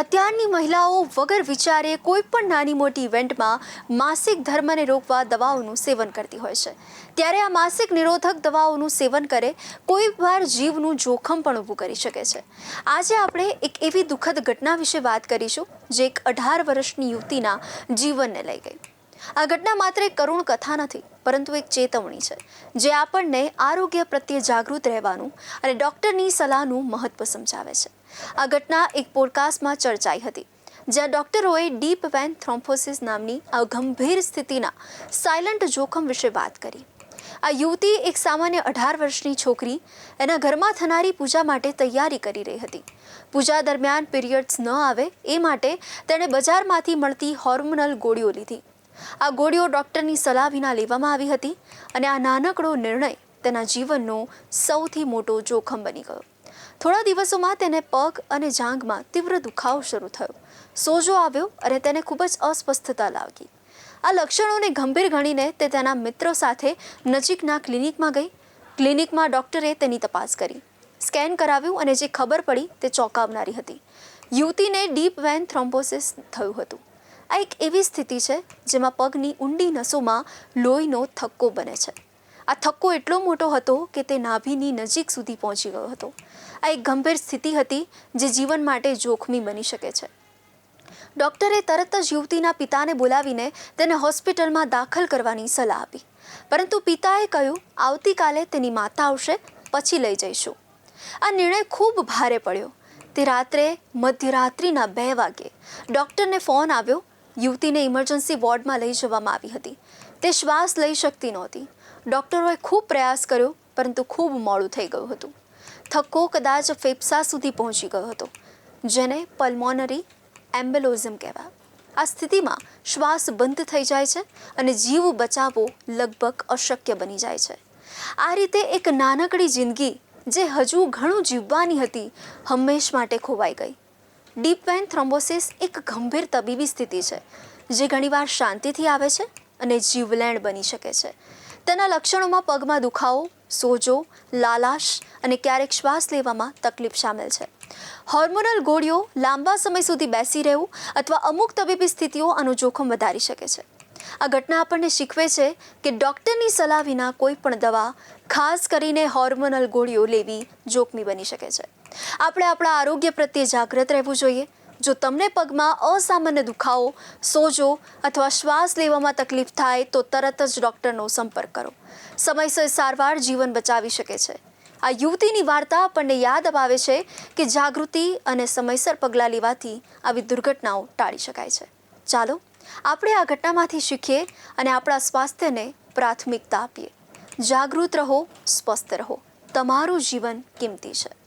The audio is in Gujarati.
અત્યારની મહિલાઓ વગર વિચારે કોઈ પણ નાની મોટી ઇવેન્ટમાં માસિક ધર્મને રોકવા દવાઓનું સેવન કરતી હોય છે. ત્યારે આ માસિક નિરોધક દવાઓનું સેવન કરે કોઈ વાર જીવનું જોખમ પણ ઊભું કરી શકે છે. આજે આપણે એક એવી દુઃખદ ઘટના વિશે વાત કરીશું, જે એક અઢાર વર્ષની યુવતીના જીવનને લઈ ગઈ. આ ઘટના માત્ર એક કરુણ કથા નથી, પરંતુ એક ચેતવણી છે, જે આપણને આરોગ્ય પ્રત્યે જાગૃત રહેવાનું અને ડૉક્ટરની સલાહનું મહત્વ સમજાવે છે. આ ઘટના એક પોડકાસ્ટમાં ચર્ચાઈ હતી, જ્યાં ડૉક્ટરોએ ડીપ વેન થ્રોમ્ફોસિસ નામની આ ગંભીર સ્થિતિના સાયલન્ટ જોખમ વિશે વાત કરી. આ યુવતી એક સામાન્ય અઢાર વર્ષની છોકરી એના ઘરમાં થનારી પૂજા માટે તૈયારી કરી રહી હતી. પૂજા દરમિયાન પીરિયડ્સ ન આવે એ માટે તેણે બજારમાંથી મળતી હોર્મોનલ ગોળીઓ લીધી. આ ગોળીઓ ડૉક્ટરની સલાહ વિના લેવામાં આવી હતી અને આ નાનકડો નિર્ણય તેના જીવનનો સૌથી મોટો જોખમ બની ગયો. થોડા દિવસોમાં તેને પગ અને જાંઘમાં તીવ્ર દુખાવો શરૂ થયો. સોજો આવ્યો અને તેને ખૂબ જ અસ્વસ્થતા લાગી. આ લક્ષણોને ગંભીર ગણીને તે તેના મિત્રો સાથે નજીકના ક્લિનિકમાં ગઈ. ક્લિનિકમાં ડૉક્ટરે તેની તપાસ કરી. સ્કેન કરાવ્યું અને જે ખબર પડી તે ચોંકાવનારી હતી. યુવતીને ડીપ વેન થ્રોમ્બોસિસ થયું હતું. આ એક એવી સ્થિતિ છે જેમાં પગની ઊંડી નસોમાં લોહીનો થક્કો બને છે. આ થક્કો એટલો મોટો હતો કે તે નાભીની નજીક સુધી પહોંચી ગયો હતો. આ એક ગંભીર સ્થિતિ હતી જે જીવન માટે જોખમી બની શકે છે. ડૉક્ટરે તરત જ યુવતીના પિતાને બોલાવીને તેને હોસ્પિટલમાં દાખલ કરવાની સલાહ આપી. પરંતુ પિતાએ કહ્યું, આવતીકાલે તેની માતા આવશે, પછી લઈ જઈશું. આ નિર્ણય ખૂબ ભારે પડ્યો. તે રાત્રે મધ્યરાત્રિના બે વાગ્યે ડૉક્ટરને ફોન આવ્યો યુવતીને ઇમરજન્સી વોર્ડમાં લઈ જવામાં આવી હતી. તે શ્વાસ લઈ શકતી નહોતી. ડૉક્ટરોએ ખૂબ પ્રયાસ કર્યો, પરંતુ ખૂબ મોડું થઈ ગયું હતું. થક્કો કદાચ ફેફસા સુધી પહોંચી ગયો હતો, જેને પલ્મોનરી એમ્બેલોઝમ કહેવાય. આ સ્થિતિમાં શ્વાસ બંધ થઈ જાય છે અને જીવ બચાવવો લગભગ અશક્ય બની જાય છે. આ રીતે એક નાનકડી જિંદગી, જે હજુ ઘણું જીવવાની હતી, હંમેશ માટે ખોવાઈ ગઈ. ડીપ વેન થ્રોમ્બોસિસ એક ગંભીર તબીબી સ્થિતિ છે, જે ઘણીવાર શાંતિથી આવે છે અને જીવલેણ બની શકે છે. તેના લક્ષણોમાં પગમાં દુખાવો, સોજો, લાલાશ અને ક્યારેક શ્વાસ લેવામાં તકલીફ સામેલ છે. હોર્મોનલ ગોળીઓ લાંબા સમય સુધી બેસી રહેવું અથવા અમુક તબીબી સ્થિતિઓ આનું જોખમ વધારી શકે છે. આ ઘટના આપણને શીખવે છે કે ડૉક્ટરની સલાહ વિના કોઈ પણ દવા, ખાસ કરીને હોર્મોનલ ગોળીઓ લેવી જોખમી બની શકે છે. આપણે આપણા આરોગ્ય પ્રત્યે જાગૃત રહેવું જોઈએ. જો તમને પગમાં અસામાન્ય દુખાવો, સોજો અથવા શ્વાસ લેવામાં તકલીફ થાય, તો તરત જ ડૉક્ટરનો સંપર્ક કરો. સમયસર સારવાર જીવન બચાવી શકે છે. આ યુવતીની વાર્તા આપણને યાદ અપાવે છે કે જાગૃતિ અને સમયસર પગલાં લેવાથી આવી દુર્ઘટનાઓ ટાળી શકાય છે. ચાલો, આપણે આ ઘટનામાંથી શીખીએ અને આપણા સ્વાસ્થ્યને પ્રાથમિકતા આપીએ. જાગૃત રહો, સ્વસ્થ રહો. તમારું જીવન કિંમતી છે.